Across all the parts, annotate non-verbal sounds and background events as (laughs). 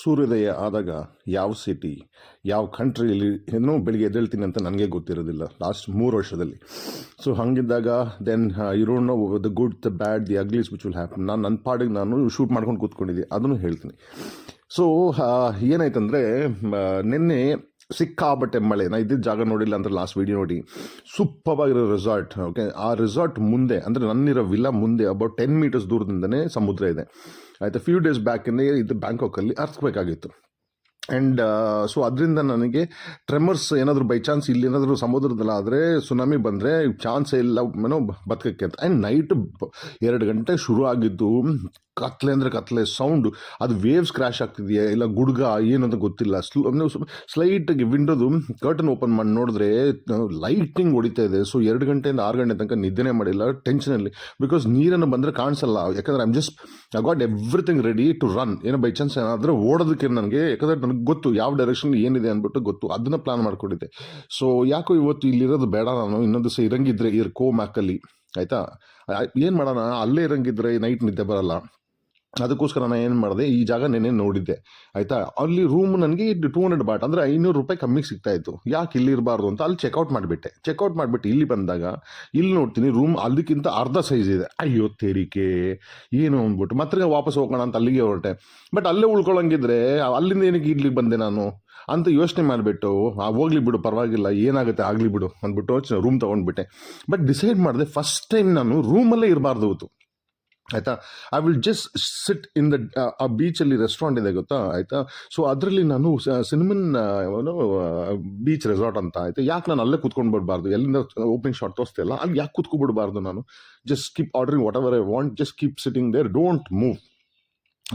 ಸೂರ್ಯೋದಯ ಆದಾಗ ಯಾವ ಸಿಟಿ ಯಾವ ಕಂಟ್ರಿಯಲ್ಲಿ ಏನೋ ಬೆಳಿಗ್ಗೆ ಎದ್ದೇಳ್ತೀನಿ ಅಂತ ನನಗೆ ಗೊತ್ತಿರೋದಿಲ್ಲ ಲಾಸ್ಟ್ ಮೂರು ವರ್ಷದಲ್ಲಿ. ಸೊ ಹಾಗಿದ್ದಾಗ then know the good the bad the uglies which will happen ನಾನು ನನ್ನ ಪಾಡಿಗೆ ನಾನು ಶೂಟ್ ಮಾಡ್ಕೊಂಡು ಕೂತ್ಕೊಂಡಿದ್ದೆ, ಅದನ್ನು ಹೇಳ್ತೀನಿ. ಸೊ ಏನಾಯ್ತಂದರೆ ನಿನ್ನೆ ಸಿಕ್ಕಾಬಟ್ಟೆ ಮಳೆ. ನಾ ಇದ್ದಿದ್ದ ಜಾಗ ನೋಡಿಲ್ಲ ಅಂದ್ರೆ ಲಾಸ್ಟ್ ವೀಡಿಯೋ ನೋಡಿ. ಸೂಪವಾಗಿರೋ ರೆಸಾರ್ಟ್ ಓಕೆ ಆ ರೆಸಾರ್ಟ್ ಮುಂದೆ, ಅಂದರೆ ನನ್ನಿರೋ ವಿಲ್ಲ ಮುಂದೆ ಅಬೌಟ್ ಟೆನ್ ಮೀಟರ್ಸ್ ದೂರದಿಂದನೇ ಸಮುದ್ರ ಇದೆ. ಆಯಿತು ಫ್ಯೂ ಡೇಸ್ ಬ್ಯಾಕಿಂದ ಇದು ಬ್ಯಾಂಕಾಕಲ್ಲಿ ಅರ್ಸ್ಬೇಕಾಗಿತ್ತು ಆ್ಯಂಡ್ ಸೊ ಅದರಿಂದ ನನಗೆ ಟ್ರೆಮರ್ಸ್ ಏನಾದರೂ ಬೈ ಚಾನ್ಸ್ ಇಲ್ಲಿ ಏನಾದರೂ ಸಮುದ್ರದಲ್ಲಾದರೆ ಸುನಾಮಿ ಬಂದರೆ ಚಾನ್ಸೇ ಇಲ್ಲ, ಏನೋ ಬದುಕಕ್ಕೆ ಅಂತ. ಆ್ಯಂಡ್ ನೈಟ್ ಎರಡು ಗಂಟೆ ಶುರು ಆಗಿದ್ದು ಕತ್ಲೆ ಅಂದರೆ ಕತ್ಲೆ ಸೌಂಡು ಅದು ವೇವ್ಸ್ ಕ್ರ್ಯಾಶ್ ಆಗ್ತಿದೆಯಾ, ಇಲ್ಲ ಗುಡ್ಗ ಏನಂತ ಗೊತ್ತಿಲ್ಲ. ಸ್ಲೋ ಸ್ಲೈಟಾಗಿ ವಿಂಡೋದು ಕರ್ಟನ್ ಓಪನ್ ಮಾಡಿ ನೋಡಿದ್ರೆ ಲೈಟಿಂಗ್ ಹೊಡಿತಾ ಇದೆ. ಸೊ ಎರಡು ಗಂಟೆಯಿಂದ ಆರು ಗಂಟೆ ತನಕ ನಿದ್ದೆನೇ ಮಾಡಿಲ್ಲ ಟೆನ್ಷನಲ್ಲಿ ಬಿಕಾಸ್ ನೀರನ್ನು ಬಂದರೆ ಕಾಣಿಸಲ್ಲ. ಯಾಕಂದರೆ I'm just I got everything ready to run ಏನೋ ಬೈ ಚಾನ್ಸ್ ಏನಾದರೂ ಓಡೋದಕ್ಕೆ ನನಗೆ, ಯಾಕಂದರೆ ನನಗೆ ಗೊತ್ತು ಯಾವ ಡೈರೆಕ್ಷನ್ ಏನಿದೆ ಅಂದ್ಬಿಟ್ಟು ಗೊತ್ತು. ಅದನ್ನು ಪ್ಲಾನ್ ಮಾಡ್ಕೊಂಡಿದ್ದೆ. ಸೊ ಯಾಕೋ ಇವತ್ತು ಇಲ್ಲಿರೋದು ಬೇಡ ನಾನು. ಇನ್ನೊಂದು ದಿವಸ ಇರಂಗಿದ್ರೆ, ಇರ್, ಕೋ, ಮ್ಯಾಕಲ್ಲಿ. ಆಯಿತಾ? ಏನು ಮಾಡೋಣ? ಅಲ್ಲೇ ಇರಂಗಿದ್ರೆ ನೈಟ್ ನಿದ್ದೆ ಬರಲ್ಲ. ಅದಕ್ಕೋಸ್ಕರ ನಾನು ಏನು ಮಾಡಿದೆ, ಈ ಜಾಗ ನೆನೆ ನೋಡಿದ್ದೆ. ಆಯಿತಾ? ಅಲ್ಲಿ ರೂಮ್ ನನಗೆ ಟೂ ಹಂಡ್ರೆಡ್ ಬಾಟ್ ಅಂದರೆ ಐನೂರು ರೂಪಾಯಿ ಕಮ್ಮಿಗೆ ಸಿಗ್ತಾ ಇತ್ತು. ಯಾಕೆ ಇಲ್ಲಿ ಇರಬಾರ್ದು ಅಂತ ಅಲ್ಲಿ ಚೆಕ್ಔಟ್ ಮಾಡಿಬಿಟ್ಟೆ. ಚೆಕ್ಔಟ್ ಮಾಡಿಬಿಟ್ಟು ಇಲ್ಲಿ ಬಂದಾಗ, ಇಲ್ಲಿ ನೋಡ್ತೀನಿ ರೂಮ್ ಅದಕ್ಕಿಂತ ಅರ್ಧ ಸೈಜ್ ಇದೆ. ಅಯ್ಯೋ ತೆರಿಕೆ. ಏನು ಅಂದ್ಬಿಟ್ಟು ಮತ್ತೆ ವಾಪಸ್ ಹೋಗೋಣ ಅಂತ ಅಲ್ಲಿಗೆ ಹೊರಟೆ. ಬಟ್ ಅಲ್ಲೇ ಉಳ್ಕೊಳ್ಳೋಂಗಿದ್ರೆ ಅಲ್ಲಿಂದ ಏನಕ್ಕೆ ಇಲ್ಲಿಗೆ ಬಂದೆ ನಾನು? ಅಂತ ಯೋಚನೆ ಮಾಡಿಬಿಟ್ಟು ಹೋಗ್ಲಿ ಬಿಡು, ಪರವಾಗಿಲ್ಲ, ಏನಾಗುತ್ತೆ ಆಗಲಿ ಬಿಡು ಅಂದ್ಬಿಟ್ಟು ರೂಮ್ ತೊಗೊಂಡ್ಬಿಟ್ಟೆ. ಬಟ್ ಡಿಸೈಡ್ ಮಾಡಿದೆ ಫಸ್ಟ್ ಟೈಮ್ ನಾನು ರೂಮಲ್ಲೇ ಇರಬಾರ್ದು ಇವತ್ತು. ಆಯಿತಾ? I will just sit in the ಆ ಬೀಚಲ್ಲಿ ರೆಸ್ಟೋರೆಂಟ್ ಇದೆ ಗೊತ್ತಾ? ಆಯಿತಾ? ಸೊ ಅದರಲ್ಲಿ ನಾನು ಸಿನಿಮನ್ ಏನು ಬೀಚ್ ರೆಸಾರ್ಟ್ ಅಂತ ಆಯಿತಾ? ಯಾಕೆ ನಾನು ಅಲ್ಲೇ ಕೂತ್ಕೊಂಡು ಬಿಡಬಾರ್ದು? ಎಲ್ಲಿಂದ ಓಪನಿಂಗ್ ಶಾಟ್ ತೋರಿಸ್ತಿಲ್ಲ ಅಲ್ಲಿ ಯಾಕೆ ಕುತ್ಕೊಬಿಡಬಾರ್ದು ನಾನು? Just keep ordering whatever I want just keep sitting there don't move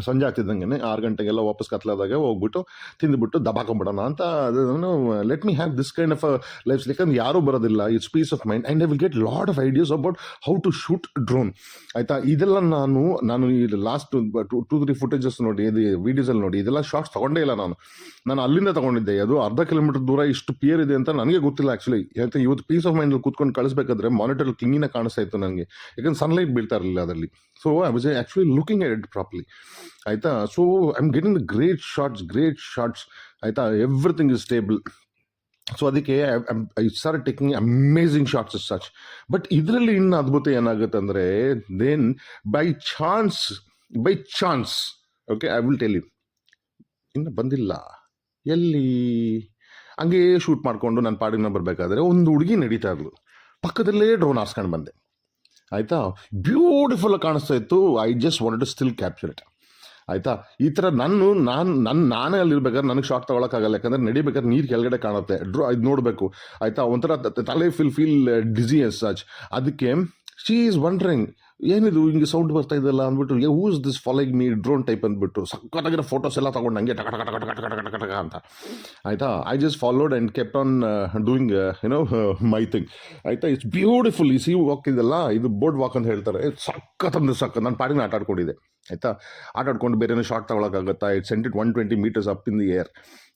ಸಂಜೆ ಆಗ್ತಿದ್ದಂಗೆ ಆರು ಗಂಟೆಗೆಲ್ಲ ವಾಪಸ್ ಕತ್ಲಾದಾಗ ಹೋಗ್ಬಿಟ್ಟು ತಿಂದುಬಿಟ್ಟು ದಬಾಕೊಂಬಿಡೋಣ ಅಂತ ಅದನ್ನು let me have this kind of life ಯಾಕಂದ್ರೆ ಯಾರೂ ಬರೋದಿಲ್ಲ. It's peace of mind and I will get lot of ideas about how to shoot drone ಆಯಿತಾ? ಇದೆಲ್ಲ ನಾನು ನಾನು ಈ ಲಾಸ್ಟ್ ಟು ತ್ರೀ ಫುಟೇಜಸ್ ನೋಡಿ, ಇದು ವೀಡಿಯೋಸಲ್ಲಿ ನೋಡಿ, ಇದೆಲ್ಲ ಶಾರ್ಟ್ಸ್ ತೊಗೊಂಡೇ ಇಲ್ಲ ನಾನು. ನಾನು ಅಲ್ಲಿಂದ ತೊಗೊಂಡಿದ್ದೆ. ಅದು ಅರ್ಧ ಕಿಲೋಮೀಟರ್ ದೂರ ಇಷ್ಟು ಪಿಯರ್ ಇದೆ ಅಂತ ನನಗೆ ಗೊತ್ತಿಲ್ಲ ಆ್ಯಕ್ಚುಲಿ ಯಾಕಂದ್ರೆ ಇವತ್ತು ಪೀಸ್ ಆಫ್ ಮೈಂಡಲ್ಲಿ ಕೂತ್ಕೊಂಡು ಕಳಿಸ್ಬೇಕಾದ್ರೆ ಮಾನಿಟರ್ ಕ್ಲೀನಾಗಿ ಕಾಣಿಸ್ತಾ ಇತ್ತು ನನಗೆ. ಯಾಕಂದ್ರೆ ಸನ್ಲೈಟ್ ಬೀಳ್ತಾ ಇರಲಿಲ್ಲ ಅದರಲ್ಲಿ. So I was actually looking at properly ಆಯಿತಾ? So I am getting the great shots great shots ಆಯ್ತಾ? ಎವ್ರಿಥಿಂಗ್ ಇಸ್ ಸ್ಟೇಬಲ್ ಸೊ ಅದಕ್ಕೆ I start taking amazing shots such but ಇದರಲ್ಲಿ ಇನ್ನು ಅದ್ಭುತ ಏನಾಗುತ್ತೆ ಅಂದರೆ then by chance by chance okay I will tell you ಇನ್ನು ಬಂದಿಲ್ಲ. ಎಲ್ಲಿ? ಹಂಗೆ ಶೂಟ್ ಮಾಡಿಕೊಂಡು ನನ್ನ ಪಾಡಿನ ಬರಬೇಕಾದ್ರೆ ಒಂದು ಹುಡುಗಿ ನಡೀತಾ ಇದ್ಲು. ಪಕ್ಕದಲ್ಲೇ ಡ್ರೋನ್ ಹಾಸ್ಕೊಂಡು ಬಂದೆ. ಆಯಿತಾ? ಬ್ಯೂಟಿಫುಲ್ ಕಾಣಿಸ್ತಾ ಇತ್ತು. I just want to still capture it ಆಯಿತಾ? ಈ ಥರ ನಾನು ನಾನು ನನ್ನ ನಾನೇ ಅಲ್ಲಿರ್ಬೇಕಾದ್ರೆ ನನಗೆ ಶಾಕ್ ತಗೊಳೋಕ್ಕಾಗಲ್ಲ. ಯಾಕಂದ್ರೆ ನಡಿಬೇಕಾದ್ರೆ ನೀರು ಕೆಳಗಡೆ ಕಾಣುತ್ತೆ. ಡ್ರೋ, ಇದು ನೋಡಬೇಕು. ಆಯಿತಾ? ಒಂಥರ ತಲೆ ಫಿಲ್ ಫೀಲ್ ಡಿಸೀಸ್ ಸಚ್ ಅದಕ್ಕೆ ಶೀ ಈಸ್ ವಂಡ್ರಿಂಗ್ ಏನಿದು ಹಿಂಗೆ ಸೌಂಡ್ ಬರ್ತಾ ಇದೆಲ್ಲ ಅಂದ್ಬಿಟ್ಟು, ಏ who's this following me drone type ಅಂದ್ಬಿಟ್ಟು ಸಕ್ಕತ್ತಾಗಿರೋ ಫೋಟೋಸ್ ಎಲ್ಲ ತೊಗೊಂಡು ಹಂಗೆ ಟಕ ಟಕ ಟಕ ಟಕ ಟಕ ಟಕ ಅಂತ. ಆಯಿತಾ? I just followed and kept on doing you know my thing ಆಯಿತಾ? ಇಟ್ಸ್ ಬ್ಯೂಟಿಫುಲ್ ಈ ಸಿ ವಾಕ್ ಇದೆಲ್ಲ, ಇದು ಬೋರ್ಡ್ ವಾಕ್ ಅಂತ ಹೇಳ್ತಾರೆ. ಸಖತ್ ಅಂದ್ರೆ ಸಖತ್. ನಾನು ಪಾಡಿನ ಆಟ ಆಡ್ಕೊಂಡಿದ್ದೆ. ಆಯಿತಾ? ಆಟ ಆಡ್ಕೊಂಡು shot ತಗೊಳಕ್ಕಾಗತ್ತಾ? It sent one twenty meters up in the air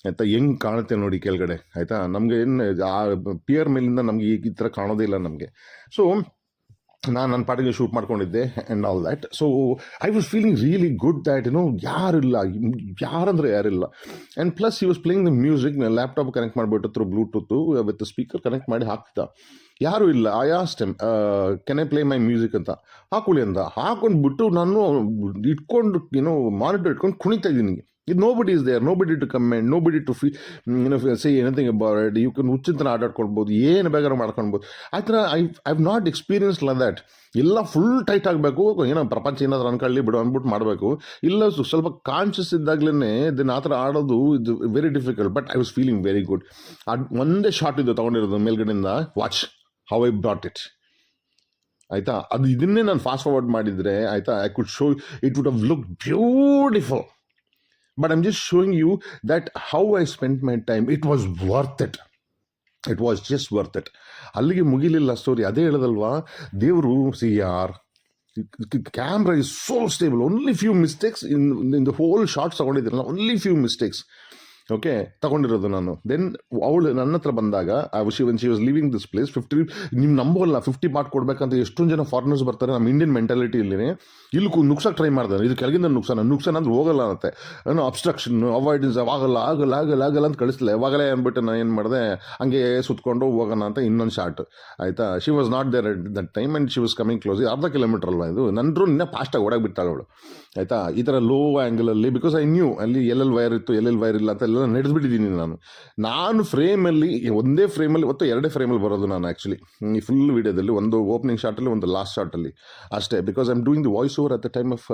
ಆಯಿತಾ? ಹೆಂಗೆ ಕಾಣುತ್ತೆ ನೋಡಿ ಕೆಳಗಡೆ. ಆಯಿತಾ? ನಮಗೆ ಏನು, ಆ ಪಿಯರ್ ಮೇಲಿಂದ ನಮಗೆ ಈ ಥರ ಕಾಣೋದೇ ಇಲ್ಲ ನಮಗೆ. ಸೊ ನಾನು ನನ್ನ ಪಾಟಿಗೆ ಶೂಟ್ ಮಾಡ್ಕೊಂಡಿದ್ದೆ and all that so I was feeling really good that ಏನೋ ಯಾರಿಲ್ಲ ಯಾರಂದ್ರೆ ಯಾರಿಲ್ಲ ಆ್ಯಂಡ್ ಪ್ಲಸ್ ಈ was playing the music laptop connect ಮಾಡಿಬಿಟ್ಟು through bluetooth with speaker connect ಮಾಡಿ ಹಾಕ್ತಾ. ಯಾರೂ ಇಲ್ಲ I asked them can I play my music ಅಂತ. ಹಾಕೊಳ್ಳಿ ಅಂತ ಹಾಕೊಂಡ್ಬಿಟ್ಟು ನಾನು ಇಟ್ಕೊಂಡು ಏನೋ ಮಾನಿಟರ್ ಇಟ್ಕೊಂಡು ಕುಣಿತಾ ಇದ್ದೀನಿ. ಇದು nobody is there nobody to comment nobody to fee say anything about you can ಹುಚ್ಚಿಂತನ ಆಟ ಆಡ್ಕೊಳ್ಬೋದು ಏನು ಬೇಕಾದ್ರೂ ಮಾಡ್ಕೊಳ್ಬೋದು. ಆ ಥರ I I not experience like that ಎಲ್ಲ ಫುಲ್ ಟೈಟ್ ಆಗಬೇಕು. ಏನೋ ಪ್ರಪಂಚ ಏನಾದರೂ ಅನ್ಕೊಳ್ಳಿ ಬಿಡು ಅಂದ್ಬಿಟ್ಟು ಮಾಡಬೇಕು. ಇಲ್ಲ ಸ್ವಲ್ಪ ಕಾನ್ಷಿಯಸ್ ಇದ್ದಾಗಲೇ ದೆನ್ ಆ ಥರ ಆಡೋದು ಇದು very difficult but I was feeling very good ಅದು ಒಂದೇ ಶಾಟ್ ಇದು ತೊಗೊಂಡಿರೋದು ಮೇಲ್ಗಡೆಯಿಂದ. Watch how I brought it ಆಯಿತಾ? ಅದು ಇದನ್ನೇ ನಾನು ಫಾಸ್ಟ್ ಫಾರ್ವರ್ಡ್ ಮಾಡಿದರೆ, ಆಯಿತಾ? I could show it would have look beautiful but i'm just showing you that how I spend my time it was worth it it was just worth it ಅಲ್ಲಿಗೆ ಮುಗಿಲಿಲ್ಲ story ಅದೇ ಹೇಳೋದಲ್ವಾ? ದೇವರು see our camera is so stable only few mistakes in in the whole shots ತಗೊಂಡಿದ್ದೀರಲ್ಲ. Only few mistakes okay ತಗೊಂಡಿರೋದು ನಾನು. Then ಅವಳು ನನ್ನ ಹತ್ರ ಬಂದಾಗ she one she was living this place fifty ನೀವು ನಂಬೋಲ್ಲ ಫಿಫ್ಟಿ ಮಾರ್ಕ್ ಕೊಡ್ಬೇಕಂತ ಎಷ್ಟೊಂದು ಜನ ಫಾರಿನರ್ಸ್ ಬರ್ತಾರೆ, ನಮ್ಮ ಇಂಡಿಯನ್ ಮೆಂಟಾಲಿಟಿ ಇಲ್ಲಿ ಇಲ್ಲಿ ನುಗ್ಸಕ್ಕೆ ಟ್ರೈ ಮಾಡ್ತಾರೆ ಇದು ಕೆಳಗಿಂದ ನುಗ್ಸನ ನುಗ್ಸನ ಅಂದ್ರೆ ಹೋಗಲ್ಲ ಅನ್ನತ್ತೆ. ಏನೋ ಅಬ್ಸ್ಟ್ರಕ್ಷನ್ ಅವಾಯ್ಡೆನ್ಸ್ ಆಗಲ್ಲ ಆಗಲ್ಲ ಆಗಲ್ಲ ಆಗಲ್ಲ ಅಂತ ಕಳಿಸ್ಲಿಲ್ಲ ಯಾವಾಗಲೇ ಅಂದ್ಬಿಟ್ಟು ನಾನು ಏನು ಮಾಡಿದೆ? ಹಂಗೆ ಸುತ್ಕೊಂಡು ಹೋಗೋಣ ಅಂತ ಇನ್ನೊಂದು ಶಾರ್ಟ್ ಆಯಿತಾ? She was not there at that time and she was coming close ಅರ್ಧ ಕಿಲೋಮೀಟರ್ ಅಲ್ವಾ ಇದು? ನಿನ್ನೆ ಇನ್ನೂ ಫಾಸ್ಟಾಗಿ ಓಡಾಗಿ ಬಿಟ್ಟಾಳು ಅವಳು. ಆಯ್ತಾ? ಈ ಥರ ಲೋ ಆ್ಯಂಗಲಲ್ಲಿ ಬಿಕಾಸ್ ಐ ನ್ಯೂ ಅಲ್ಲಿ ಎಲ್ಲೆಲ್ಲಿ ವೈರ್ ಇತ್ತು, ಎಲ್ಲೆಲ್ಲಿ ವೈರ್ ಇಲ್ಲ ಅಂತ ಎಲ್ಲ ನಡೆದ್ಬಿಟ್ಟಿದ್ದೀನಿ ನಾನು. ನಾನು ಫ್ರೇಮಲ್ಲಿ, ಒಂದೇ ಫ್ರೇಮಲ್ಲಿ ಒತ್ತು ಎರಡೇ ಫ್ರೇಮಲ್ಲಿ ಬರೋದು ನಾನು ಆ್ಯಕ್ಚುಲಿ ಈ ಫುಲ್ ವೀಡಿಯೋದಲ್ಲಿ ಒಂದು ಓಪನಿಂಗ್ ಶಾರ್ಟಲ್ಲಿ ಒಂದು ಲಾಸ್ಟ್ ಶಾರ್ಟಲ್ಲಿ ಅಷ್ಟೇ. Because I am doing the voice over at the time of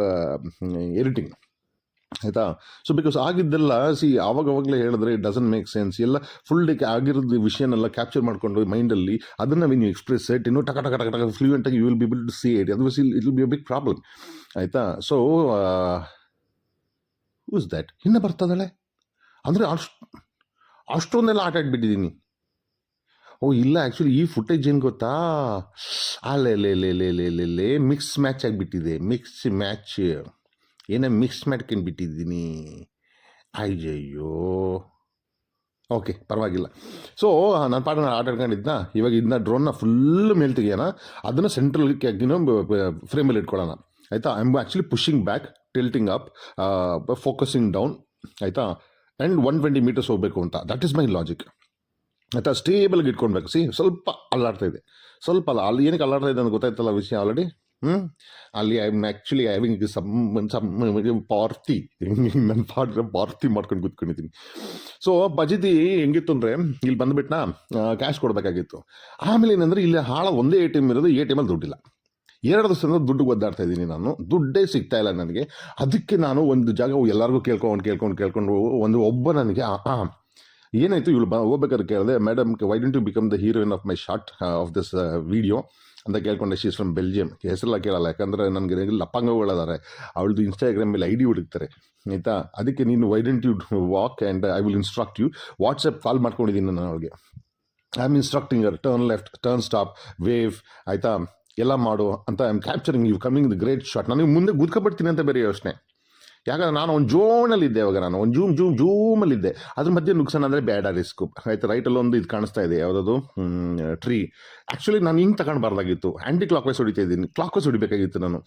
editing ಆಯಿತಾ? ಸೊ ಬಿಕಾಸ್ ಆಗಿದ್ದೆಲ್ಲ ಸಿ ಆವಾಗವಾಗಲೇ ಹೇಳಿದ್ರೆ ಇಟ್ ಡಸನ್ ಮೇಕ್ ಸೆನ್ಸ್ ಎಲ್ಲ ಫುಲ್ ಡೇ ಆಗಿರೋದು ವಿಷಯನೆಲ್ಲ ಕ್ಯಾಪ್ಚರ್ ಮಾಡ್ಕೊಂಡು ಮೈಂಡಲ್ಲಿ ಅದನ್ನು ಯು ಎಕ್ಸ್ಪ್ರೆಸ್ ಸೆಟ್ ಇನ್ನು ಟಕ ಟಕ ಟಕ ಟಕ ಫ್ಲೂಯೆಂಟಾಗಿ you will be able to see it ಅದು it will be a big problem ಆಯಿತಾ? ಸೊ ಹೂಸ್ ದ್ಯಾಟ್ ಇನ್ನು ಬರ್ತದಳೆ ಅಂದರೆ ಅಷ್ಟು, ಅಷ್ಟೊಂದೆಲ್ಲ ಆಟ ಆಡ್ಬಿಟ್ಟಿದ್ದೀನಿ. ಓ, ಇಲ್ಲ ಆ್ಯಕ್ಚುಲಿ ಈ ಫುಟೇಜ್ ಏನು ಗೊತ್ತಾ? ಅಲ್ಲೇ ಮಿಕ್ಸ್ ಮ್ಯಾಚ್ ಆಗಿಬಿಟ್ಟಿದೆ. ಮಿಕ್ಸ್ ಮ್ಯಾಚ್ ಏನೇ ಮಿಕ್ಸ್ ಮಾಡ್ಕೊಂಡು ಬಿಟ್ಟಿದ್ದೀನಿ? ಅಯ್ಯಯ್ಯೋ. ಓಕೆ ಪರವಾಗಿಲ್ಲ. ಸೊ ನನ್ನ ಪಾಠ ಆಟ ಆಡ್ಕೊಂಡಿದ್ನ? ಇವಾಗ ಇದನ್ನ ಡ್ರೋನ್ನ ಫುಲ್ ಮೇಲೆ ತೆಗಿಯೋಣ. ಅದನ್ನು ಸೆಂಟ್ರಲ್ಗೆ ಫ್ರೇಮಲ್ಲಿ ಇಟ್ಕೊಳ್ಳೋಣ. ಆಯಿತಾ? I am actually pushing back tilting up focusing down ಆಯಿತಾ? ಆ್ಯಂಡ್ ಒನ್ ಟ್ವೆಂಟಿ ಮೀಟರ್ಸ್ ಹೋಗಬೇಕು ಅಂತ. ದಟ್ ಈಸ್ ಮೈ ಲಾಜಿಕ್ ಆಯಿತಾ? ಸ್ಟೇಬಲ್ಗೆ ಇಟ್ಕೊಳ್ಬೇಕು. ಸಿ ಸ್ವಲ್ಪ ಅಲ್ಲಾಡ್ತಾ ಇದೆ. ಸ್ವಲ್ಪ ಅಲ್ಲ ಅಲ್ಲಿ ಏನಕ್ಕೆ ಅಲ್ಲಾಡ್ತಾ ಇದೆ ಅಂತ ಗೊತ್ತಾಯ್ತಲ್ಲ ವಿಷಯ ಆಲ್ರೆಡಿ ಹ್ಞೂ ಅಲ್ಲಿ I am actually I having some some party. (laughs) ನನ್ನ ಪಾಡ್ರೆ ಪಾರ್ತಿ ಮಾಡ್ಕೊಂಡು ಕೂತ್ಕೊಂಡಿದ್ದೀನಿ. ಸೊ ಬಜಿತಿ ಹೆಂಗಿತ್ತು ಅಂದರೆ, ಇಲ್ಲಿ ಬಂದುಬಿಟ್ನಾ? ಕ್ಯಾಶ್ ಕೊಡಬೇಕಾಗಿತ್ತು. ಆಮೇಲೆ ಏನಂದರೆ, ಇಲ್ಲಿ ಹಾಳ ಒಂದೇ ಎ ಟಿ ಎಂ ಇರೋದು ಎ ಟಿ ಎಮಲ್ಲಿ ದುಡ್ಡಿಲ್ಲ. ಎರಡು ದಿವಸದಿಂದ ದುಡ್ಡು ಒದ್ದಾಡ್ತಾ ಇದ್ದೀನಿ ನಾನು. ದುಡ್ಡೇ ಸಿಗ್ತಾ ಇಲ್ಲ ನನಗೆ. ಅದಕ್ಕೆ ನಾನು ಒಂದು ಜಾಗ ಎಲ್ಲರಿಗೂ ಕೇಳ್ಕೊಂಡು ಕೇಳ್ಕೊಂಡು ಕೇಳ್ಕೊಂಡು ಒಂದು ಒಬ್ಬ ನನಗೆ ಏನಾಯ್ತು? ಇವಳು ಬ, ಹೋಗ್ಬೇಕಾದ್ರೆ ಕೇಳಿದೆ madam why didn't you become the heroine of my short of this video ಅಂತ ಕೇಳ್ಕೊಂಡೆ. ಶೀಸ್ ಫ್ರಮ್ ಬೆಲ್ಜಿಯಂ ಹೆಸರೆಲ್ಲ ಕೇಳಲ್ಲ. ಯಾಕಂದರೆ ನನಗೆ ಲಪ್ಪಂಗಗಳಿದ್ದಾರೆ ಅವಳದು ಮೇಲೆ ಐ ಡಿ ಹುಡುಕ್ತಾರೆ. ಆಯಿತಾ? ಅದಕ್ಕೆ ನೀನು why didn't you walk and I will instruct you WhatsApp call ಮಾಡ್ಕೊಂಡಿದ್ದೀನಿ ನಾನು ಅವಳಿಗೆ. I am instructing turn left turn stop wave ಆಯಿತಾ? ಎಲ್ಲ ಮಾಡು ಅಂತ I am capturing you coming the great shot ನನಗೆ ಮುಂದೆ ಗುದ್ಕೊಬಿಡ್ತೀನಿ ಅಂತ ಬೇರೆ ಯೋಚನೆ. ಯಾಕಂದ್ರೆ ನಾನು ಒಂದು ಜೋನಲ್ಲಿದ್ದೆ ಅವಾಗ ನಾನು, ಒಂದು ಜೂಮ್ ಜೂಮ್, ಜೂಮಲ್ಲಿದ್ದೆ. ಅದ್ರ ಮಧ್ಯೆ ನುಕ್ಸಾನ್ ಅಂದರೆ ಬೇಡ ರಿಸ್ಕು ಆಯ್ತು ರೈಟಲ್ಲಿ ಒಂದು ಇದು ಕಾಣಿಸ್ತಾ ಇದೆ, ಯಾವುದದು? ಟ್ರೀ ಆ್ಯಕ್ಚುಲಿ ನಾನು ಹಿಂಗೆ ತಗೊಂಡ್ಬಾರ್ದಾಗಿತ್ತು. ಆ್ಯಂಟಿ ಕ್ಲಾಕ್ ವೈಸ್ ಹೊಡಿತಾ ಇದ್ದೀನಿ. ಕ್ಲಾಕ್ ವೈಸ್ ಹೊಡಿಬೇಕಾಗಿತ್ತು ನಾನು.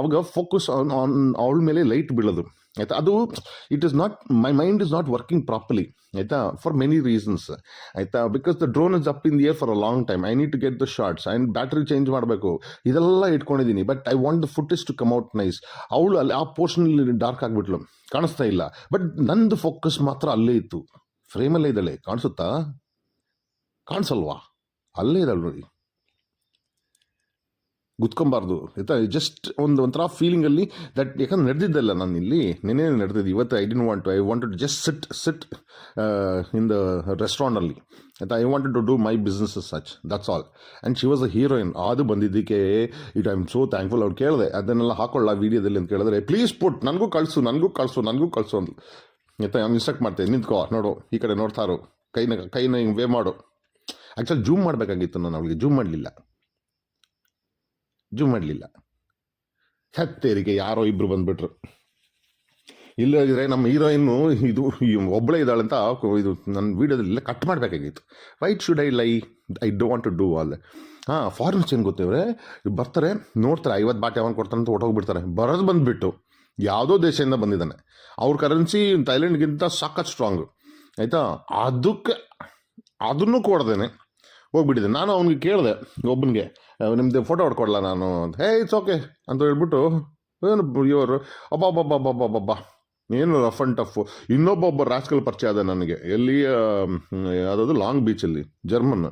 ಅವಾಗ ಫೋಕಸ್ ಆನ್ ಆನ್ ಅವಳ ಮೇಲೆ ಲೈಟ್ ಬೀಳೋದು. ಆಯಿತಾ? ಅದು it is not my mind is not working properly ಆಯಿತಾ? ಫಾರ್ ಮೆನಿ ರೀಸನ್ಸ್ ಆಯ್ತಾ? Because the drone is up in the air for a long time I need to get the shots and battery change ಮಾಡಬೇಕು. ಇದೆಲ್ಲ ಇಟ್ಕೊಂಡಿದ್ದೀನಿ. But I want the footage to come out nice ಅವಳು ಅಲ್ಲಿ, ಆ ಪೋರ್ಷನಲ್ಲಿ dark ಆಗಿಬಿಟ್ಲು. ಕಾಣಿಸ್ತಾ ಇಲ್ಲ. But ನಂದು focus ಮಾತ್ರ ಅಲ್ಲೇ ಇತ್ತು. ಫ್ರೇಮಲ್ಲೇ ಇದ್ದಾಳೆ. ಕಾಣಿಸುತ್ತಾ? ಕಾಣಿಸಲ್ವಾ? ಅಲ್ಲೇ ಇದ್ದಾಳೆ ನೋಡಿ. ಗುತ್ಕೊಂಬಾರ್ದು. ಆಯ್ತಾ? ಜಸ್ಟ್ ಒಂದು ಒಂಥರ ಫೀಲಿಂಗಲ್ಲಿ ದಟ್ ಯಾಕಂದ್ರೆ ನಡೆದಿದ್ದಲ್ಲ ನಾನು ಇಲ್ಲಿ ನೆನೆ ನಡೆದಿದ್ದು. ಇವತ್ತು I didn't want I wanted just sit sit in the ರೆಸ್ಟೋರೆಂಟಲ್ಲಿ ಆಯ್ತಾ? I wanted to do my business such that's all and she was a heroine ಅದು ಬಂದಿದ್ದಕ್ಕೆ it I am so thankful ಅವ್ರು ಕೇಳಿದೆ, ಅದನ್ನೆಲ್ಲ ಹಾಕೊಳ್ಳ ವೀಡಿಯೋದಲ್ಲಿ ಅಂತ ಕೇಳಿದ್ರೆ ಪ್ಲೀಸ್ ಪುಟ್ ನನಗೂ ಕಳಿಸು ನನಗೂ ಕಳಿಸು ನನಗೂ ಕಳಿಸು ಅಂತ ಆಯ್ತಾ? ನಾನು ಇನ್ಸ್ಟ್ರಕ್ಟ್ ಮಾಡ್ತೇನೆ. ನಿಂತ್ಕೋ, ನೋಡು, ಈ ಕಡೆ ನೋಡ್ತಾರೋ ಕೈನ ಕೈನ ಹಿಂಗೆ ವೇ ಮಾಡು. ಆ್ಯಕ್ಚುಲಿ ಜೂಮ್ ಮಾಡಬೇಕಾಗಿತ್ತು ನಾನು ಅವಳಿಗೆ. ಜೂಮ್ ಮಾಡಲಿಲ್ಲ. ಜೂಮ್ ಮಾಡಲಿಲ್ಲ. ಹತ್ತೇರಿಗೆ ಯಾರೋ ಇಬ್ಬರು ಬಂದ್ಬಿಟ್ರು. ಇಲ್ಲದಿದ್ರೆ ನಮ್ಮ ಹೀರೋಯಿನ್ನು ಇದು ಒಬ್ಬಳೇ ಅಂತ ಇದು ನನ್ನ ವೀಡಿಯೋದಲ್ಲಿ ಕಟ್ ಮಾಡಬೇಕಾಗಿತ್ತು. Wait should I lie I do want to do all ಹಾಂ ಫಾರಿನ್ಸ್ ಏನು ಗೊತ್ತಿವ್ರೆ? ಬರ್ತಾರೆ, ನೋಡ್ತಾರೆ, ಐವತ್ತು ಬಾಟಿ ಅವನು ಕೊಡ್ತಾನೆ ಅಂತ ಹೊಟ್ಟೋಗ್ಬಿಡ್ತಾರೆ ಬರೋದು ಬಂದುಬಿಟ್ಟು. ಯಾವುದೋ ದೇಶದಿಂದ ಬಂದಿದ್ದಾನೆ. ಅವ್ರ ಕರೆನ್ಸಿ ಥೈಲ್ಯಾಂಡ್ಗಿಂತ ಸಾಕಷ್ಟು ಸ್ಟ್ರಾಂಗು ಆಯಿತಾ? ಅದಕ್ಕೆ, ಅದನ್ನು ಕೊಡ್ದೇನೆ. ಹೋಗ್ಬಿಟ್ಟಿದ್ದೆ ನಾನು ಅವ್ನಿಗೆ ಕೇಳಿದೆ, ಒಬ್ಬನಿಗೆ ನಿಮ್ಮದು ಫೋಟೋ ಹೊಡ್ಕೊಡ್ಲ ನಾನು ಅಂತ. ಹೇ ಇಟ್ಸ್ ಓಕೆ ಅಂತ ಹೇಳ್ಬಿಟ್ಟು, ಏನು ಇವರು ಅಬ್ಬಬ್ಬಬ್ಬಬ್ಬಬ್ಬಬ್ಬ ಏನು ರಫ್ ಆ್ಯಂಡ್ ಟಫ್ ಇನ್ನೊಬ್ಬ ಒಬ್ಬ ರಾಸ್ಕಲ್ ಪರಿಚಯ ಅದ ನನಗೆ. ಎಲ್ಲಿ ಯಾವುದಾದ್ರು ಲಾಂಗ್ ಬೀಚಲ್ಲಿ ಜರ್ಮನ್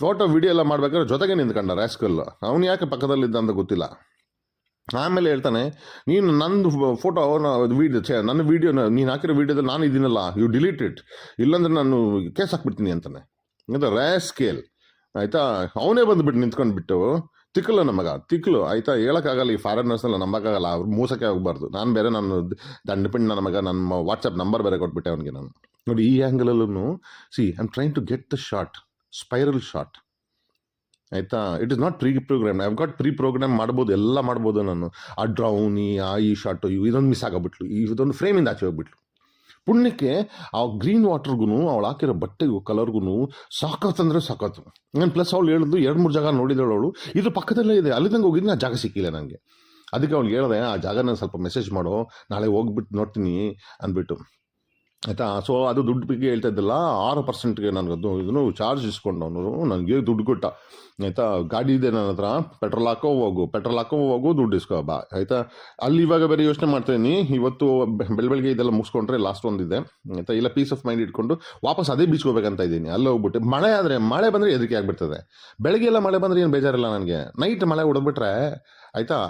ಫೋಟೋ ವಿಡಿಯೋ ಎಲ್ಲ ಮಾಡ್ಬೇಕಾದ್ರೆ ಜೊತೆಗೆ ನಿಂತ್ಕೊಂಡ ರಾಸ್ಕಲ್ ಅವನು ಯಾಕೆ ಪಕ್ಕದಲ್ಲಿದ್ದ ಅಂತ ಗೊತ್ತಿಲ್ಲ. ಆಮೇಲೆ ಹೇಳ್ತಾನೆ, ನೀನು ನಂದು ಫೋಟೋ ವೀಡಿಯೋ ಛೇ, ನನ್ನ ವೀಡಿಯೋನ ನೀನು ಹಾಕಿರೋ ವೀಡಿಯೋದಲ್ಲಿ ನಾನು ಇದ್ದೀನಲ್ಲ ಯು ಡಿಲೀಟ್ ಇಟ್ ಇಲ್ಲಾಂದ್ರೆ ನಾನು ಕೇಸ್ ಹಾಕ್ಬಿಡ್ತೀನಿ ಅಂತಾನೆ. ಅಂದರೆ ರ್ಯಾಸ್ಕೇಲ್ ಆಯಿತಾ? ಅವನೇ ಬಂದುಬಿಟ್ಟು ನಿಂತ್ಕೊಂಡ್ಬಿಟ್ಟು, ತಿಕ್ಕಲು ನಮಗ ತಿಕ್ಕಲು, ಆಯಿತಾ? ಹೇಳೋಕ್ಕಾಗಲ್ಲ ಈ ಫಾರಿನರ್ಸ್ನೆಲ್ಲ ನಂಬಕ್ಕಾಗಲ್ಲ, ಅವ್ರು ಮೂಸಕ್ಕೆ ಹೋಗ್ಬಾರ್ದು. ನಾನು ಬೇರೆ ನಾನು ದಂಡಪಿಂಡ್ ನನ್ನ ಮಗ ನನ್ನ ವಾಟ್ಸಪ್ ನಂಬರ್ ಬೇರೆ ಕೊಟ್ಬಿಟ್ಟೆ ಅವನಿಗೆ ನಾನು. ನೋಡಿ, ಈ ಆ್ಯಂಗಲಲ್ಲೂ see I am trying to get the shot spiral shot ಆಯಿತಾ? It is not pre program I've got pre program ಮಾಡ್ಬೋದು, ಎಲ್ಲ ಮಾಡ್ಬೋದು ನಾನು. ಆ ಡ್ರೌನಿ ಆ ಈ ಶಾರ್ಟು ಇದೊಂದು ಮಿಸ್ ಆಗೋಗ್ಬಿಟ್ಲು. ಇದೊಂದು ಫ್ರೇಮಿಂದ ಆಚೆ ಹೋಗ್ಬಿಟ್ಲು. ಪುಣ್ಯಕ್ಕೆ ಆ ಗ್ರೀನ್ ವಾಟರ್ಗೂ ಅವಳು ಹಾಕಿರೋ ಬಟ್ಟೆಗೂ ಕಲರ್ಗೂ ಸಾಕತ್ ಅಂದರೆ ಸಾಕತ್ತು ನಾನು ಪ್ಲಸ್ ಅವಳು ಹೇಳಿದ್ದು ಎರಡು ಮೂರು ಜಾಗ ನೋಡಿದಳು ಅವಳು. ಇದ್ರ ಪಕ್ಕದಲ್ಲೇ ಇದೆ. ಅಲ್ಲಿ ಹೋಗಿದ್ದೀನಿ ಆ ಜಾಗ ಸಿಕ್ಕಿಲ್ಲ ನನಗೆ ಅದಕ್ಕೆ ಅವ್ನಿಗೆ ಹೇಳಿದೆ, ಆ ಜಾಗನ ಸ್ವಲ್ಪ ಮೆಸೇಜ್ ಮಾಡು. ನಾಳೆ ಹೋಗ್ಬಿಟ್ಟು ನೋಡ್ತೀನಿ ಅಂದ್ಬಿಟ್ಟು. ಆಯಿತಾ? ಸೊ ಅದು ದುಡ್ಡು ಬಗ್ಗೆ ಹೇಳ್ತಾ ಇದ್ದಲ್ಲ, ಆರು ಪರ್ಸೆಂಟ್ಗೆ ನನಗೆ ಅದು ಇದನ್ನು ಚಾರ್ಜ್ ಇಸ್ಕೊಂಡು ಅವನು ನನಗೆ ದುಡ್ಡು ಕೊಟ್ಟ. ಆಯಿತಾ? ಗಾಡಿ ಇದೆ ನನ್ನ ಹತ್ರ ಪೆಟ್ರೋಲ್ ಹಾಕೋ ಹೋಗು. ಪೆಟ್ರೋಲ್ ಹಾಕೋ ಹೋಗು, ದುಡ್ಡು ಇಸ್ಕೋ, ಬಾ. ಆಯಿತಾ? ಅಲ್ಲಿ ಇವಾಗ ಬೇರೆ ಯೋಚನೆ ಮಾಡ್ತೀನಿ ಇವತ್ತು ಬೆಳ ಬೆಳಗ್ಗೆ ಇದೆಲ್ಲ ಮುಗಿಸ್ಕೊಂಡ್ರೆ ಲಾಸ್ಟ್ ಒಂದಿದೆ ಆಯಿತಾ? ಇಲ್ಲ ಪೀಸ್ ಆಫ್ ಮೈಂಡ್ ಇಟ್ಕೊಂಡು ವಾಪಸ್ ಅದೇ ಬೀಚ್ ಹೋಗ್ಬೇಕಂತ ಇದ್ದೀನಿ ಅಲ್ಲಿ ಹೋಗ್ಬಿಟ್ಟು ಮಳೆ ಆದರೆ ಮಳೆ ಬಂದರೆ ಹೆದರಿಕೆ ಆಗಿಬಿಡ್ತದೆ. ಬೆಳಗ್ಗೆ ಎಲ್ಲ ಮಳೆ ಬಂದರೆ ಏನು ಬೇಜಾರಿಲ್ಲ ನನಗೆ. ನೈಟ್ ಮಳೆ ಹೊಡೆದ್ಬಿಟ್ರೆ ಆಯಿತಾ?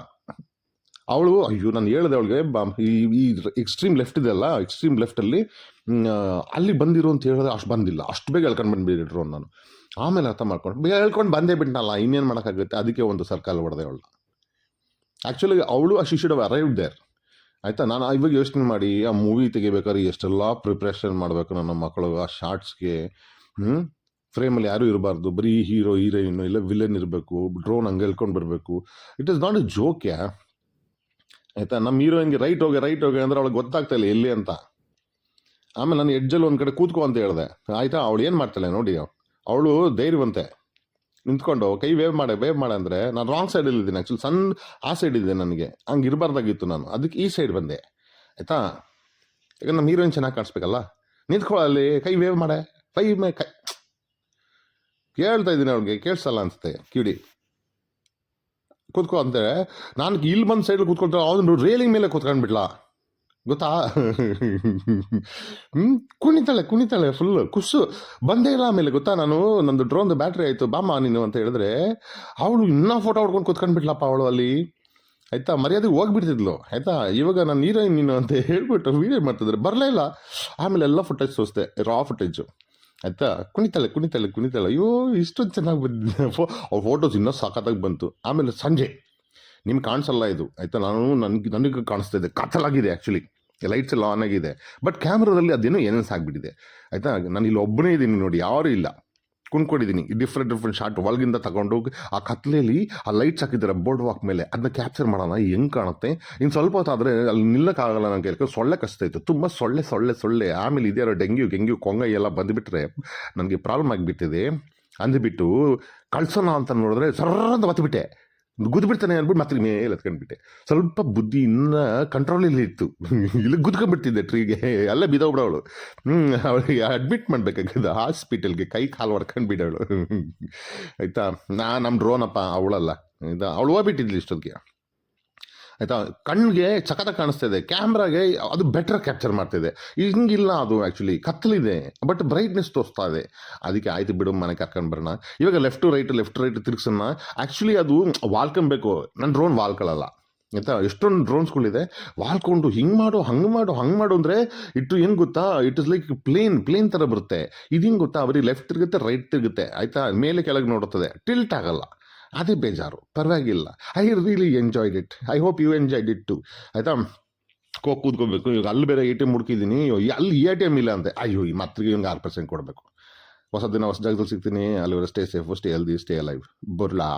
ಅವಳು, ಅಯ್ಯೋ, ನಾನು ಹೇಳಿದೆ ಅವಳಿಗೆ ಈ ಎಕ್ಸ್ಟ್ರೀಮ್ ಲೆಫ್ಟ್ ಇದೆಯಲ್ಲ ಎಕ್ಸ್ಟ್ರೀಮ್ ಲೆಫ್ಟಲ್ಲಿ ಅಲ್ಲಿ ಬಂದಿರು ಅಂತ ಹೇಳಿದ್ರೆ ಅಷ್ಟು ಬಂದಿಲ್ಲ. ಅಷ್ಟು ಬೇಗ ಹೇಳ್ಕೊಂಡು ಬಂದುಬಿಟ್ಟಿಟ್ರು ನಾನು ಆಮೇಲೆ ಅರ್ಥ ಮಾಡ್ಕೊಂಡು, ಬೇಗ ಹೇಳ್ಕೊಂಡು ಬಂದೇ ಬಿಟ್ಟನಲ್ಲ ಇನ್ನೇನು ಮಾಡೋಕ್ಕಾಗುತ್ತೆ? ಅದಕ್ಕೆ ಒಂದು ಸರ್ಕಲ್ ಹೊಡೆದೆ ಅವಳು ಆ್ಯಕ್ಚುಲಿ ಅವಳು ಆ ಶಿಶುಡ್ ಅರೈವ್ ದೇರ್ ಆಯಿತಾ? ನಾನು ಇವಾಗ ಯೋಚನೆ ಮಾಡಿ, ಆ ಮೂವಿ ತೆಗಿಬೇಕಾದ್ರೆ ಎಷ್ಟೆಲ್ಲ ಪ್ರಿಪ್ರೇಷನ್ ಮಾಡಬೇಕು ನನ್ನ ಮಕ್ಕಳು, ಆ ಶಾರ್ಟ್ಸ್ಗೆ ಹ್ಞೂ ಫ್ರೇಮಲ್ಲಿ ಯಾರೂ ಇರಬಾರ್ದು. ಬರೀ ಹೀರೋ ಹೀರೋಯಿನ್ ಇಲ್ಲ ವಿಲನ್ ಇರಬೇಕು ಡ್ರೋನ್ ಹಂಗೆ ಹೇಳ್ಕೊಂಡು ಬರಬೇಕು. It is not a joke yeah? ಆಯಿತಾ? ನಮ್ಮ ಹೀರೋಯಿನ್ಗೆ ರೈಟ್ ಹೋಗಿ ರೈಟ್ ಹೋಗಿ ಅಂದ್ರೆ ಅವಳಿಗೆ ಗೊತ್ತಾಗ್ತಾ ಇಲ್ಲ ಎಲ್ಲಿ ಅಂತ. ಆಮೇಲೆ ನಾನು ಎಡ್ಜಲ್ಲಿ ಒಂದು ಕಡೆ ಕೂತ್ಕೋ ಅಂತ ಹೇಳಿದೆ. ಆಯಿತಾ? ಅವಳು ಏನು ಮಾಡ್ತಾಳೆ ನೋಡಿ ಅವಳು ಧೈರ್ಯವಂತೆ. ನಿಂತ್ಕೊಂಡು ಕೈ ವೇವ್ ಮಾಡೆ ವೇವ್ ಮಾಡೆ ಅಂದರೆ ನಾನು ರಾಂಗ್ ಸೈಡಲ್ಲಿ ಇದ್ದೀನಿ ಆ್ಯಕ್ಚುಲಿ ಸಣ್ಣ ಆ ಸೈಡ್ ಇದೆ ನನಗೆ. ಹಂಗೆ ಇರಬಾರ್ದಾಗಿತ್ತು ನಾನು. ಅದಕ್ಕೆ ಈ ಸೈಡ್ ಬಂದೆ. ಆಯಿತಾ? ಯಾಕಂದ್ರೆ ನಮ್ಮ ಹೀರೋಯಿನ್ ಚೆನ್ನಾಗಿ ಕಾಣಿಸ್ಬೇಕಲ್ಲ? ನಿಂತ್ಕೊಳ್ಳಲ್ಲಿ ಕೈ ವೇವ್ ಮಾಡೆ. ಕೈ ಮೇ ಕೈ ಕೇಳ್ತಾ ಇದ್ದೀನಿ ಅವ್ಳಿಗೆ. ಕೇಳಿಸಲ್ಲ ಅನಿಸುತ್ತೆ. ಕಿಡಿ. ಕೂತ್ಕೊ ಅಂತಾರೆ ನಾನು ಇಲ್ಲಿ ಬಂದು ಸೈಡಲ್ಲಿ ಕೂತ್ಕೊಳ್ತಾರೆ ಅವನು ರೇಲಿಂಗ್ ಮೇಲೆ ಕೂತ್ಕೊಂಡ್ಬಿಡ್ಲಾ ಗೊತ್ತಾ? ಹ್ಞೂ ಕುಣಿತಾಳೆ ಕುಣಿತಾಳೆ ಫುಲ್ ಕುಸ್ಸು. ಬಂದೇ ಇಲ್ಲ ಆಮೇಲೆ, ಗೊತ್ತಾ? ನಾನು, ನಂದು ಡ್ರೋನ್ದು ಬ್ಯಾಟ್ರಿ ಆಯಿತು. ಬಾಮ್ಮ ನೀನು ಅಂತ ಹೇಳಿದ್ರೆ, ಅವಳು ಇನ್ನೂ ಫೋಟೋ ಹೊಡ್ಕೊಂಡು ಕೂತ್ಕೊಂಡ್ಬಿಟ್ಲಪ್ಪ ಅವಳು ಅಲ್ಲಿ. ಆಯ್ತಾ? ಮರ್ಯಾದೆ ಹೋಗ್ಬಿಡ್ತಿದ್ಲು. ಆಯ್ತಾ? ಇವಾಗ ನಾನು ಹೀರೋಯಿನ್ ನೀನು ಅಂತ ಹೇಳ್ಬಿಟ್ಟು ವೀಡಿಯೋ ಮಾಡ್ತಿದ್ರೆ. ಬರಲೇ ಇಲ್ಲ. ಆಮೇಲೆ ಎಲ್ಲ ಫುಟೇಜ್ ತೋರಿಸ್ದೆ ರಾ ಫುಟೇಜು ಆಯಿತಾ? ಕುಣಿತಾಳೆ ಕುಣಿತಾಳೆ ಕುಣಿತಾಳೆ ಅಯ್ಯೋ, ಇಷ್ಟೊಂದು ಚೆನ್ನಾಗಿ ಬಂದಿದೆ. ಫೋ ಅವ್ರ ಫೋಟೋಸ್ ಇನ್ನೂ ಸಾಕತ್ತಾಗಿ ಬಂತು. ಆಮೇಲೆ ಸಂಜೆ ನಿಮ್ಗೆ ಕಾಣಿಸಲ್ಲ ಇದು. ಆಯಿತಾ? ನಾನು ನನಗೆ ನನಗೆ ಕಾಣಿಸ್ತಾ ಇದೆ. ಕತ್ತಲಾಗಿದೆ ಆ್ಯಕ್ಚುಲಿ ಲೈಟ್ಸ್ ಎಲ್ಲ ಆನ್ ಆಗಿದೆ. ಬಟ್ ಕ್ಯಾಮ್ರಾದಲ್ಲಿ ಅದೇನೋ ಏನೇನು ಆಗಿಬಿಟ್ಟಿದೆ ಆಯಿತಾ? ನಾನು ಇಲ್ಲಿ ಒಬ್ಬನೇ ಇದ್ದೀನಿ ನೋಡಿ, ಯಾರೂ ಇಲ್ಲ. ಕುಣ್ಕೊಂಡಿದ್ದೀನಿ ಡಿಫ್ರೆಂಟ್ ಡಿಫ್ರೆಂಟ್ ಶಾರ್ಟ್ ಒಳಗಿಂದ ತಗೊಂಡೋಗಿ ಆ ಕತ್ಲೆಯಲ್ಲಿ ಆ ಲೈಟ್ಸ್ ಹಾಕಿದ್ದಾರೆ ಬೋರ್ಡ್ ವಾಕ್ ಮೇಲೆ ಅದನ್ನ ಕ್ಯಾಪ್ಚರ್ ಮಾಡೋಣ ಹೆಂಗೆ ಕಾಣುತ್ತೆ? ಇನ್ನು ಸ್ವಲ್ಪ ಹೊತ್ತಾದರೆ ಅಲ್ಲಿ ನಿಲ್ಲಕ್ಕಾಗಲ್ಲ ನನಗೆ ಕೇಳ್ಕೊಂಡು ಸೊಳ್ಳೆ ಕಷ್ಟ ಇತ್ತು. ತುಂಬ ಸೊಳ್ಳೆ ಸೊಳ್ಳೆ ಸೊಳ್ಳೆ. ಆಮೇಲೆ ಇದ್ಯಾರೋ ಡೆಂಗ್ಯೂ, ಗೆಂಗ್ಯೂ, ಕೊಂಗ ಎಲ್ಲ ಬಂದುಬಿಟ್ರೆ ನನಗೆ ಪ್ರಾಬ್ಲಮ್ ಆಗಿಬಿಟ್ಟಿದೆ. ಅಂದ್ಬಿಟ್ಟು ಕಳ್ಸೋಣ ಅಂತ ನೋಡಿದ್ರೆ ಸರ್ರಂತ ಬತ್ಬಿಟ್ಟೆ ಗುದ್ಬಿಡ್ತಾನೆ ಅಂದ್ಬಿಟ್ಟು ಮತ್ತೆ ಮೇಲೆ ಎತ್ಕೊಂಡ್ಬಿಟ್ಟೆ. ಸ್ವಲ್ಪ ಬುದ್ಧಿ ಇನ್ನೂ ಕಂಟ್ರೋಲಲ್ಲಿ ಇತ್ತು. ಇಲ್ಲಿ ಗುದ್ಕೊಂಡ್ಬಿಡ್ತಿದ್ದೆ ಟ್ರೀಗೆ ಎಲ್ಲ ಬಿದ್ದೋಗ್ಬಿಡವಳು ಹ್ಞೂ ಅವಳಿಗೆ ಅಡ್ಮಿಟ್ ಮಾಡಬೇಕಾಗಿದ್ದು ಹಾಸ್ಪಿಟಲ್ಗೆ ಕೈ ಕಾಲು ಹೊಡ್ಕೊಂಡ್ಬಿಡವಳು ಆಯಿತಾ? ನಾ ನಮ್ಮ ಡ್ರೋನಪ್ಪ, ಅವಳಲ್ಲ. ಇದು, ಅವಳು ಹೋಗ್ಬಿಟ್ಟಿದ್ಲಿ ಇಷ್ಟೊತ್ತಿಗೆ. ಆಯಿತಾ? ಕಣ್ಣಿಗೆ ಚಕತ ಕಾಣಿಸ್ತಾ ಇದೆ. ಕ್ಯಾಮ್ರಾಗೆ ಅದು ಬೆಟರ್ ಕ್ಯಾಪ್ಚರ್ ಮಾಡ್ತಿದೆ. ಹಿಂಗಿಲ್ಲ ಅದು ಆ್ಯಕ್ಚುಲಿ ಕತ್ತಲಿದೆ ಬಟ್ ಬ್ರೈಟ್ನೆಸ್ ತೋರಿಸ್ತಾ ಇದೆ. ಅದಕ್ಕೆ ಆಯ್ತು ಬಿಡು, ಮನೆ ಕರ್ಕೊಂಡು ಬರೋಣ. ಇವಾಗ ಲೆಫ್ಟ್ ರೈಟ್ ಲೆಫ್ಟ್ ರೈಟ್ ತಿರ್ಗ್ಸೋಣ. ಆ್ಯಕ್ಚುಲಿ ಅದು ವಾಲ್ಕೊಬೇಕು ನನ್ನ ಡ್ರೋನ್ ವಾಲ್ಕೊಳ್ಳಲ್ಲ ಆಯಿತಾ? ಎಷ್ಟೊಂದು ಡ್ರೋನ್ಸ್ಗಳಿದೆ ವಾಲ್ಕೊಂಡು ಹಿಂಗೆ ಮಾಡು, ಹಂಗೆ ಮಾಡು ಹಂಗೆ ಮಾಡು ಅಂದರೆ ಇಟ್ಟು ಏನು ಗೊತ್ತಾ? It is like plane plane ಥರ ಬರುತ್ತೆ. ಇದು ಹಿಂಗೆ ಗೊತ್ತಾ? ಬರೀ ಲೆಫ್ಟ್ ತಿರುಗುತ್ತೆ ರೈಟ್ ತಿರುಗುತ್ತೆ. ಆಯಿತಾ? ಮೇಲೆ ಕೆಳಗೆ ನೋಡುತ್ತದೆ ಟಿಲ್ಟ್ ಆಗಲ್ಲ. ಅದೇ ಬೇಜಾರು, ಪರವಾಗಿಲ್ಲ. I really enjoyed it I hope you enjoyed it too ಆಯಿತಾ? ಕೋ ಕೂತ್ಕೋಬೇಕು. ಇವಾಗ ಅಲ್ಲಿ ಬೇರೆ ಎ ಟಿ ಎಂ ಹುಡುಕಿದ್ದೀನಿ. ಅಲ್ಲಿ ಎ ಟಿ ಎಂ ಇಲ್ಲ ಅಂತೆ ಅಯ್ಯೋ, ಈ ಮತ್ತೆ ಇವಂಗೆ ಆರು ಪರ್ಸೆಂಟ್ ಕೊಡಬೇಕು. ಹೊಸ ದಿನ, ಹೊಸ ಜಾಗದಲ್ಲಿ ಸಿಗ್ತೀನಿ. ಅಲ್ಲಿ stay safe stay healthy stay life ಬರ್ಲಾ?